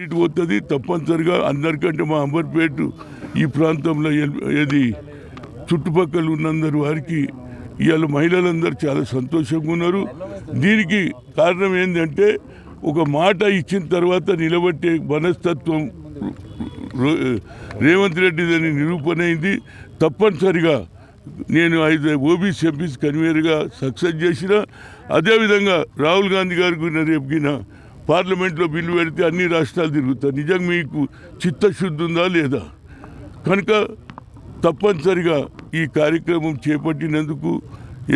ఇటు పోతుంది తప్పనిసరిగా అందరికంటే మా అంబర్పేట ఈ ప్రాంతంలో ఏది చుట్టుపక్కల ఉన్నందరు వారికి ఇవాళ మహిళలందరూ చాలా సంతోషంగా ఉన్నారు. దీనికి కారణం ఏంటంటే ఒక మాట ఇచ్చిన తర్వాత నిలబట్టే మనస్తత్వం రేవంత్ రెడ్డిదని నిరూపణ అయింది. తప్పనిసరిగా నేను ఐదు ఓబీసీ ఎంపీస్ కన్వీనర్గా సక్సెస్ చేసిన. అదేవిధంగా రాహుల్ గాంధీ గారికి రేపు గిన పార్లమెంట్లో బిల్లు పెడితే అన్ని రాష్ట్రాలు తిరుగుతాయి. నిజంగా మీకు చిత్తశుద్ధి ఉందా లేదా? కనుక తప్పనిసరిగా ఈ కార్యక్రమం చేపట్టినందుకు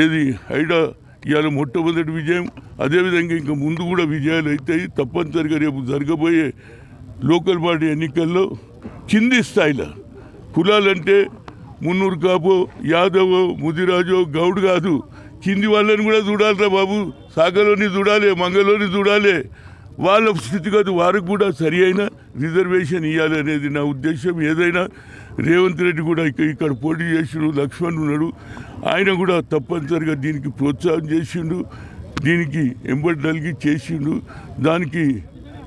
ఏది హైడా ఇవాళ మొట్టమొదటి విజయం అదేవిధంగా ఇంకా ముందు కూడా విజయాలు అవుతాయి. తప్పనిసరిగా రేపు జరగబోయే లోకల్ బాడీ ఎన్నికల్లో కింది స్థాయిలో కులాలంటే మున్నూరు కాపో యాదవ్ ముదిరాజో గౌడ్ కాదు. కింది వాళ్ళని కూడా చూడాలిరా బాబు. సాగలోని చూడాలి మంగలోని చూడాలి. వాళ్ళ స్థితిగతి వారికి కూడా సరి అయిన రిజర్వేషన్ ఇవ్వాలి అనేది నా ఉద్దేశం. ఏదైనా రేవంత్ రెడ్డి కూడా ఇక- ఇక్కడ పోటీ చేసిండు లక్ష్మణ్ ఉన్నాడు. ఆయన కూడా తప్పనిసరిగా దీనికి ప్రోత్సాహం చేసిండు దీనికి ఎంబడి నలిగి చేసిండు. దానికి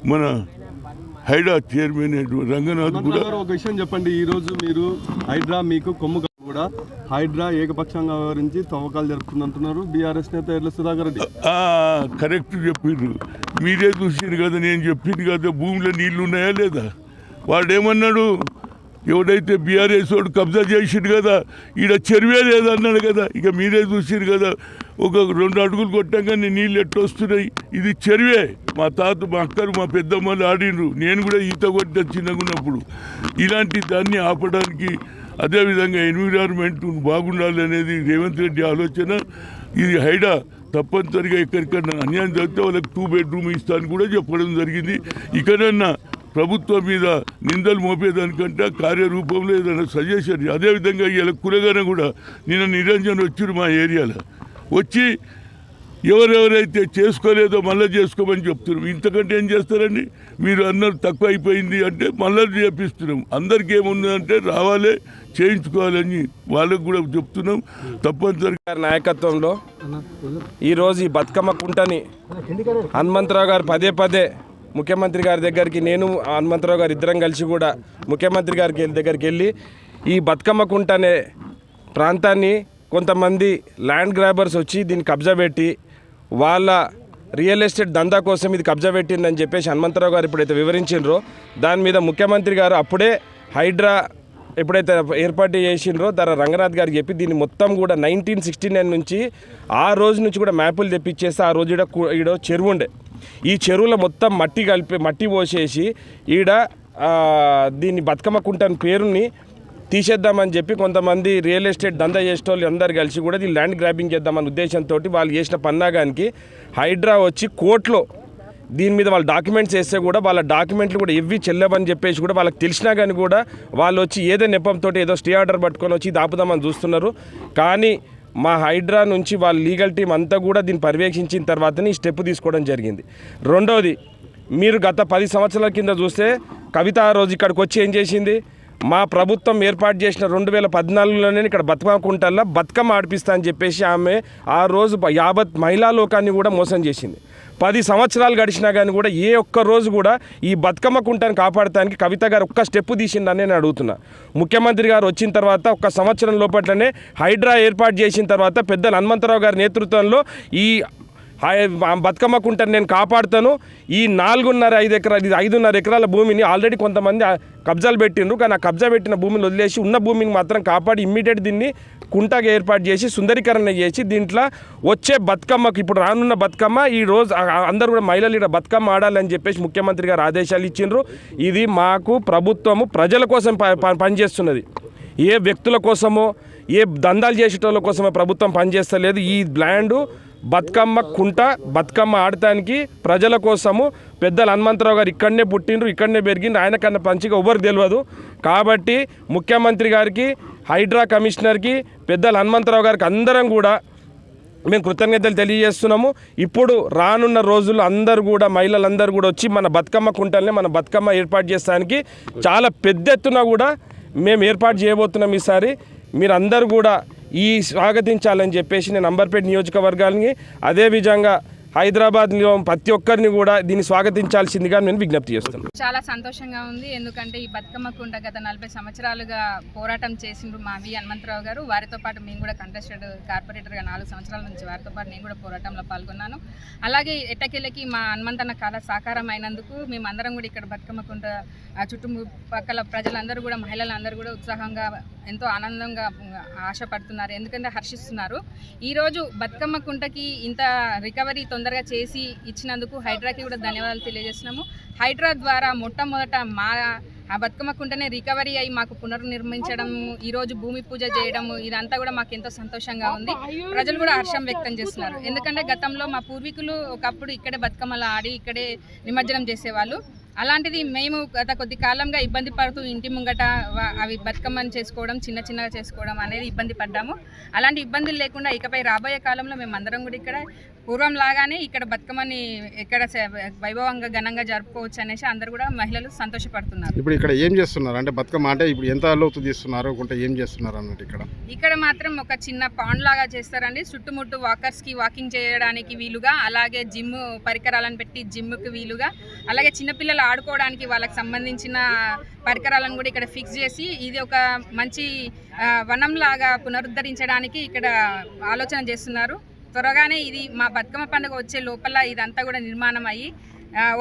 మన హైడా చైర్మన్ రంగనాథ్ కూడా ఒక విషయం చెప్పండి. ఈరోజు మీరు హైడ్రా మీకు కొమ్ము కూడా హైడ్రా ఏకపక్షంగా వ్యవహరించి తవ్వకాలు జరుపుతుందంటున్నారు బీఆర్ఎస్ నేత ఎర్ల సుధాకర్ రెడ్డి. కరెక్ట్ చెప్పిండ్రు. మీరే చూసిండ్రు కదా నేను చెప్పింది కదా భూమిలో నీళ్ళు ఉన్నాయా లేదా? వాడేమన్నాడు? ఎవడైతే బీఆర్ఎస్ వాడు కబ్జా చేసిండు కదా ఈడ చెరువే లేదన్నాడు కదా. ఇక మీరే చూసిండ్రు కదా ఒక రెండు అడుగులు కొట్టంగానే నీళ్ళు ఎట్టొస్తున్నాయి ఇది చెరువే. మా తాత మా అక్కలు మా పెద్దమ్మలు ఆడిండ్రు. నేను కూడా ఈత కొట్టిన చిన్నగా ఉన్నప్పుడు ఇలాంటి దాన్ని ఆపడానికి అదేవిధంగా ఎన్విరాన్మెంట్ బాగుండాలి అనేది రేవంత్ రెడ్డి ఆలోచన. ఇది హైడా తప్పనిసరిగా ఎక్కడికన్నా అన్యాయం జరిగితే వాళ్ళకి టూ బెడ్రూమ్ ఇస్తాను కూడా చెప్పడం జరిగింది. ఇక్కడన్నా ప్రభుత్వం మీద నిందలు మోపేదానికంటే కార్యరూపంలో ఏదైనా సజెషన్ అదేవిధంగా ఇలా కులగాన కూడా నిన్న నిరంజన్ వచ్చారు మా ఏరియాలో. వచ్చి ఎవరెవరైతే చేసుకోలేదో మళ్ళీ చేసుకోమని చెప్తున్నాం. ఇంతకంటే ఏం చేస్తారండి? మీరు అన్నారు తక్కువ అయిపోయింది అంటే మళ్ళీ చేపిస్తున్నాం. అందరికీ ఏముందంటే రావాలి చేయించుకోవాలని వాళ్ళకు కూడా చెప్తున్నాం. తప్పనిసరిగా నాయకత్వంలో ఈరోజు ఈ బతుకమ్మ కుంటని హనుమంతరావు గారు పదే పదే ముఖ్యమంత్రి గారి దగ్గరికి నేను హనుమంతరావు గారు ఇద్దరం కలిసి కూడా ముఖ్యమంత్రి గారికి దగ్గరికి వెళ్ళి ఈ బతుకమ్మ కుంట అనే ప్రాంతాన్ని కొంతమంది ల్యాండ్ గ్రాబర్స్ వచ్చి దీన్ని కబ్జా పెట్టి వాళ్ళ రియల్ ఎస్టేట్ దందా కోసం ఇది కబ్జా పెట్టిందని చెప్పేసి హనుమంతరావు గారు ఇప్పుడైతే వివరించిండ్రో దాని మీద ముఖ్యమంత్రి గారు అప్పుడే హైడ్రా ఎప్పుడైతే ఏర్పాటు చేసిండ్రో తర రంగనాథ్ గారు చెప్పి దీన్ని మొత్తం కూడా నైన్టీన్ సిక్స్టీ నైన్ నుంచి ఆ రోజు నుంచి కూడా మ్యాపులు తెప్పించేస్తే ఆ రోజు ఈడ ఈడ చెరువు ఉండే ఈ చెరువులో మొత్తం మట్టి కలిపి మట్టి పోసేసి ఈడ దీన్ని బతుకమ్మ కుంట పేరుని తీసేద్దామని చెప్పి కొంతమంది రియల్ ఎస్టేట్ దందా చేసేటోళ్ళు అందరు కలిసి కూడా ఇది ల్యాండ్ గ్రాబింగ్ చేద్దామన్న ఉద్దేశంతో వాళ్ళు చేసిన పన్నాగానికి హైడ్రా వచ్చి కోర్టులో దీని మీద వాళ్ళ డాక్యుమెంట్స్ వేస్తే కూడా వాళ్ళ డాక్యుమెంట్లు కూడా ఇవి చెల్లవని చెప్పేసి కూడా వాళ్ళకి తెలిసినా కానీ కూడా వాళ్ళు వచ్చి ఏదో నెపంతో ఏదో స్టే ఆర్డర్ పట్టుకొని వచ్చి దాపుదామని చూస్తున్నారు. కానీ మా హైడ్రా నుంచి వాళ్ళ లీగల్ టీం అంతా కూడా దీన్ని పర్యవేక్షించిన తర్వాతనే ఈ స్టెప్ తీసుకోవడం జరిగింది. రెండోది మీరు గత పది సంవత్సరాల కింద చూస్తే కవిత ఆ రోజు ఇక్కడికి వచ్చి ఏం చేసింది? మా ప్రభుత్వం ఏర్పాటు చేసిన రెండు వేల పద్నాలుగులోనే ఇక్కడ బతుకమ్మ కుంటల్లో బతుకమ్మ ఆడిపిస్తా అని చెప్పేసి ఆమె ఆ రోజు బ- యావత్ మహిళా లోకాన్ని కూడా మోసం చేసింది. పది సంవత్సరాలు గడిచినా కానీ కూడా ఏ ఒక్క రోజు కూడా ఈ బతుకమ్మ కుంటను కాపాడటానికి కవిత గారు ఒక్క స్టెప్ తీసిందని నేను అడుగుతున్నా. ముఖ్యమంత్రి గారు వచ్చిన తర్వాత ఒక్క సంవత్సరం లోపట్లనే హైడ్రా ఏర్పాటు చేసిన తర్వాత పెద్దలు హనుమంతరావు గారి నేతృత్వంలో ఈ హాయ్ నేను కాపాడుతాను. ఈ నాలుగున్నర ఐదు ఎకరాలు ఇది ఐదున్నర ఎకరాల భూమిని ఆల్రెడీ కొంతమంది కబ్జాలు పెట్టిండ్రు. కానీ ఆ కబ్జా పెట్టిన భూమిని వదిలేసి ఉన్న భూమిని మాత్రం కాపాడి ఇమ్మీడియట్ దీన్ని కుంటగా ఏర్పాటు చేసి సుందరీకరణ చేసి దీంట్లో వచ్చే బతుకమ్మకి ఇప్పుడు రానున్న బతుకమ్మ ఈ రోజు అందరూ కూడా మహిళలు ఇక్కడ బతుకమ్మ ఆడాలని చెప్పేసి ముఖ్యమంత్రి గారు ఆదేశాలు ఇచ్చిండ్రు. ఇది మాకు ప్రభుత్వము ప్రజల కోసం ప- ప- పనిచేస్తున్నది. ఏ వ్యక్తుల కోసమో ఏ దందాలు చేసేటోళ్ళ కోసమో ప్రభుత్వం పనిచేస్తలేదు. ఈ ల్యాండ్ బతుకమ్మ కుంట బతుకమ్మ ఆడటానికి ప్రజల కోసము పెద్దలు హనుమంతరావు గారు ఇక్కడనే పుట్టిండ్రు ఇక్కడనే పెరిగిండ్రు. ఆయన కన్నా పంచిగా ఎవరికి తెలియదు కాబట్టి ముఖ్యమంత్రి గారికి హైడ్రా కమిషనర్కి పెద్దలు హనుమంతరావు గారికి అందరం కూడా మేము కృతజ్ఞతలు తెలియజేస్తున్నాము. ఇప్పుడు రానున్న రోజుల్లో అందరూ కూడా మహిళలందరూ కూడా వచ్చి మన బతుకమ్మ కుంటల్ని మన బతుకమ్మ ఏర్పాటు చేస్తానికి చాలా పెద్ద ఎత్తున కూడా మేము ఏర్పాటు చేయబోతున్నాం ఈసారి. మీరందరూ కూడా ఈ స్వాగతించాలని చెప్పేసి నేను అంబర్పేట అదే అదేవిధంగా హైదరాబాద్లో ప్రతి ఒక్కరిని కూడా దీన్ని స్వాగతించాల్సిందిగా నేను విజ్ఞప్తి చేస్తున్నాను. చాలా సంతోషంగా ఉంది. ఎందుకంటే ఈ బతుకమ్మ కుండ గత నలభై సంవత్సరాలుగా పోరాటం చేసిండ్రు మా వి హనుమంతరావు గారు. వారితో పాటు మేము కూడా కంటెస్టెడ్ కార్పొరేటర్గా నాలుగు సంవత్సరాల నుంచి వారితో పాటు నేను కూడా పోరాటంలో పాల్గొన్నాను. అలాగే ఎట్టకెళ్ళకి మా హనుమంతన్న కాల సాకారం అయినందుకు మేము అందరం కూడా ఇక్కడ బతుకమ్మ కుండ ఆ చుట్టుపక్కల ప్రజలందరూ కూడా మహిళలందరూ కూడా ఉత్సాహంగా ఎంతో ఆనందంగా ఆశపడుతున్నారు. ఎందుకంటే హర్షిస్తున్నారు. ఈరోజు బతుకమ్మ కుంటకి ఇంత రికవరీతో తొందరగా చేసి ఇచ్చినందుకు హైడ్రాకి కూడా ధన్యవాదాలు తెలియజేస్తున్నాము. హైడ్రా ద్వారా మొట్టమొదట మా ఆ బతుకమ్మ కుంటనే రికవరీ అయ్యి మాకు పునర్నిర్మించడం ఈరోజు భూమి పూజ చేయడం ఇదంతా కూడా మాకు ఎంతో సంతోషంగా ఉంది. ప్రజలు కూడా హర్షం వ్యక్తం చేస్తున్నారు. ఎందుకంటే గతంలో మా పూర్వీకులు ఒకప్పుడు ఇక్కడే బతుకమ్మలు ఆడి ఇక్కడే నిమజ్జనం చేసేవాళ్ళు. అలాంటిది మేము గత కొద్ది కాలంగా ఇబ్బంది పడుతూ ఇంటి ముంగట అవి బతుకమ్మని చేసుకోవడం చిన్న చిన్నగా చేసుకోవడం అనేది ఇబ్బంది పడ్డాము. అలాంటి ఇబ్బందులు లేకుండా ఇకపై రాబోయే కాలంలో మేము అందరం కూడా ఇక్కడ పూర్వం లాగానే ఇక్కడ బతుకమ్మని ఎక్కడ వైభవంగా ఘనంగా జరుపుకోవచ్చు అనేసి అందరు కూడా మహిళలు సంతోషపడుతున్నారు. ఇప్పుడు ఇక్కడ ఏం చేస్తున్నారు? అంటే బతుకమ్మ అంటే ఇప్పుడు ఎంత లోతు తీస్తున్నారు కొంటే ఏం చేస్తున్నారు అన్నట్టు ఇక్కడ? ఇక్కడ మాత్రం ఒక చిన్న పాండ్ లాగా చేస్తారండి. చుట్టుముట్టు వాకర్స్కి వాకింగ్ చేయడానికి వీలుగా అలాగే జిమ్ పరికరాలను పెట్టి జిమ్కి వీలుగా అలాగే చిన్నపిల్లలు ఆడుకోవడానికి వాళ్ళకి సంబంధించిన పరికరాలను కూడా ఇక్కడ ఫిక్స్ చేసి ఇది ఒక మంచి వనం లాగా పునరుద్ధరించడానికి ఇక్కడ ఆలోచన చేస్తున్నారు. త్వరగానే ఇది మా బతుకమ్మ పండుగ వచ్చే లోపల ఇదంతా కూడా నిర్మాణం అయ్యి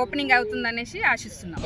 ఓపెనింగ్ అవుతుందనేసి ఆశిస్తున్నాం.